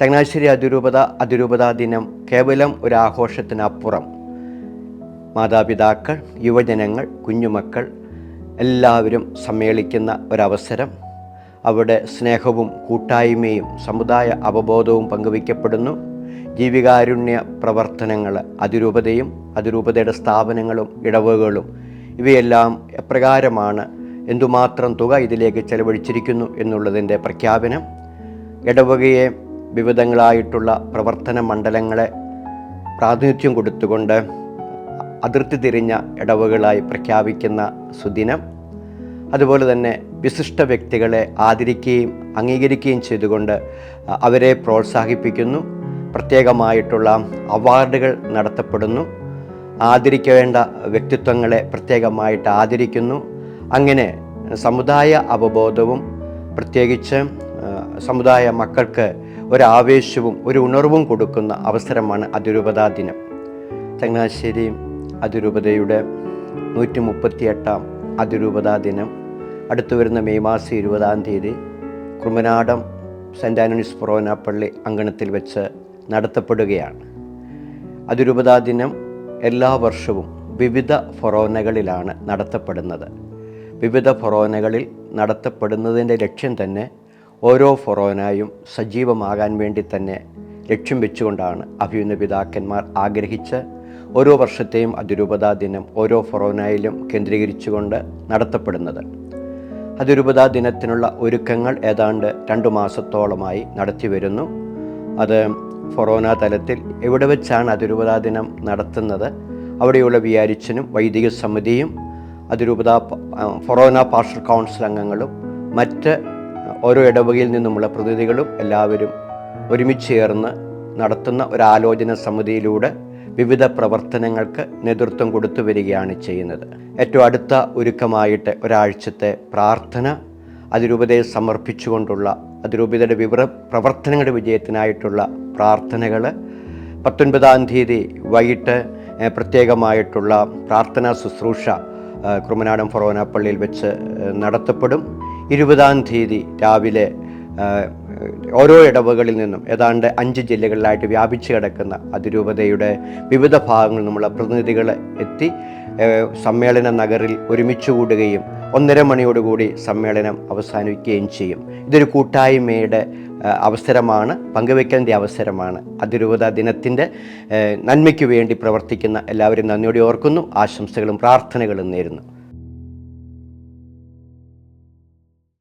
ചങ്ങനാശ്ശേരി അതിരൂപത അതിരൂപതാ ദിനം കേവലം ഒരു ആഘോഷത്തിനപ്പുറം. മാതാപിതാക്കൾ യുവജനങ്ങൾ കുഞ്ഞുമക്കൾ എല്ലാവരും സമ്മേളിക്കുന്ന ഒരവസരം. അവിടെ സ്നേഹവും കൂട്ടായ്മയും സമുദായ അവബോധവും പങ്കുവയ്ക്കപ്പെടുന്നു. ജീവികാരുണ്യ പ്രവർത്തനങ്ങൾ അതിരൂപതയും അതിരൂപതയുടെ സ്ഥാപനങ്ങളും ഇടവുകളും ഇവയെല്ലാം എപ്രകാരമാണ് എന്തുമാത്രം തുക ഇതിലേക്ക് ചെലവഴിച്ചിരിക്കുന്നു എന്നുള്ളതിന്റെ പ്രഖ്യാപനം. ഇടവകയെ വിവിധങ്ങളായിട്ടുള്ള പ്രവർത്തന മണ്ഡലങ്ങളെ പ്രാതിനിധ്യം കൊടുത്തുകൊണ്ട് അതിർത്തി തിരിഞ്ഞ ഇടവുകളായി പ്രഖ്യാപിക്കുന്ന സുദിനം അതുപോലെ തന്നെ വിശിഷ്ട വ്യക്തികളെ ആദരിക്കുകയും അംഗീകരിക്കുകയും ചെയ്തുകൊണ്ട് അവരെ പ്രോത്സാഹിപ്പിക്കുന്നു. പ്രത്യേകമായിട്ടുള്ള അവാർഡുകൾ നടത്തപ്പെടുന്നു. ആദരിക്കേണ്ട വ്യക്തിത്വങ്ങളെ പ്രത്യേകമായിട്ട് ആദരിക്കുന്നു. അങ്ങനെ സമുദായ അവബോധവും പ്രത്യേകിച്ച് സമുദായ മക്കൾക്ക് ഒരാവേശവും ഒരു ഉണർവും കൊടുക്കുന്ന അവസരമാണ് അതിരൂപതാ ദിനം ചങ്ങനാശ്ശേരി അതിരൂപതയുടെ നൂറ്റി മുപ്പത്തിയെട്ടാം അതിരൂപതാ ദിനം അടുത്തു വരുന്ന മെയ് മാസം ഇരുപതാം തീയതി കുറുമനാടം സെന്റ് ആന്റണീസ് ഫൊറോന പള്ളി അങ്കണത്തിൽ വെച്ച് നടത്തപ്പെടുകയാണ്. അതിരൂപതാ ദിനം എല്ലാ വർഷവും വിവിധ ഫൊറോനകളിലാണ് നടത്തപ്പെടുന്നത്. വിവിധ ഫൊറോനകളിൽ നടത്തപ്പെടുന്നതിന്റെ ലക്ഷ്യം തന്നെ ഓരോ ഫൊറോനായും സജീവമാകാൻ വേണ്ടി തന്നെ ലക്ഷ്യം വെച്ചുകൊണ്ടാണ് അഭിയുന്ന പിതാക്കന്മാർ ആഗ്രഹിച്ച് ഓരോ വർഷത്തെയും അതിരൂപതാ ദിനം ഓരോ ഫൊറോനായിലും കേന്ദ്രീകരിച്ചുകൊണ്ട് നടത്തപ്പെടുന്നത്. അതിരൂപതാ ദിനത്തിനുള്ള ഒരുക്കങ്ങൾ ഏതാണ്ട് രണ്ടു മാസത്തോളമായി നടത്തി വരുന്നു. അത് ഫൊറോന തലത്തിൽ എവിടെ വെച്ചാണ് അതിരൂപതാ ദിനം നടത്തുന്നത്? അവിടെയുള്ള വിയാരിച്ചനും വൈദിക സമിതിയും അതിരൂപതാ ഫൊറോന പാർഷൽ കൗൺസിൽ അംഗങ്ങളും മറ്റ് ഓരോ ഇടവകയിൽ നിന്നുമുള്ള പ്രതിനിധികളും എല്ലാവരും ഒരുമിച്ച് ചേർന്ന് നടത്തുന്ന ഒരു ആലോചന സമിതിയിലൂടെ വിവിധ പ്രവർത്തനങ്ങൾക്ക് നേതൃത്വം കൊടുത്തു വരികയാണ് ചെയ്യുന്നത്. ഏറ്റവും അടുത്ത ഒരുക്കമായിട്ട് ഒരാഴ്ചത്തെ പ്രാർത്ഥന അതിരൂപതയെ സമർപ്പിച്ചുകൊണ്ടുള്ള അതിരൂപതയുടെ വിവര പ്രവർത്തനങ്ങളുടെ വിജയത്തിനായിട്ടുള്ള പ്രാർത്ഥനകൾ പത്തൊൻപതാം തീയതി വൈകിട്ട് പ്രത്യേകമായിട്ടുള്ള പ്രാർത്ഥനാ ശുശ്രൂഷ കുറുമനാടം ഫൊറോന പള്ളിയിൽ വെച്ച് നടത്തപ്പെടും. ഇരുപതാം തീയതി രാവിലെ ഓരോ ഇടവകളിൽ നിന്നും ഏതാണ്ട് അഞ്ച് ജില്ലകളിലായിട്ട് വ്യാപിച്ചു കിടക്കുന്ന അതിരൂപതയുടെ വിവിധ ഭാഗങ്ങളിൽ നിന്നുള്ള പ്രതിനിധികൾ എത്തി സമ്മേളന നഗറിൽ ഒരുമിച്ച് കൂടുകയും ഒന്നര മണിയോടുകൂടി സമ്മേളനം അവസാനിക്കുകയും ചെയ്യും. ഇതൊരു കൂട്ടായ്മയുടെ അവസരമാണ് പങ്കുവെക്കേണ്ട അവസരമാണ്. അതിരൂപത ദിനത്തിന്റെ നന്മയ്ക്കു വേണ്ടി പ്രവർത്തിക്കുന്ന എല്ലാവരും നന്ദിയോടെ ഓർക്കുന്നു ആശംസകളും പ്രാർത്ഥനകളും നേരുന്നു.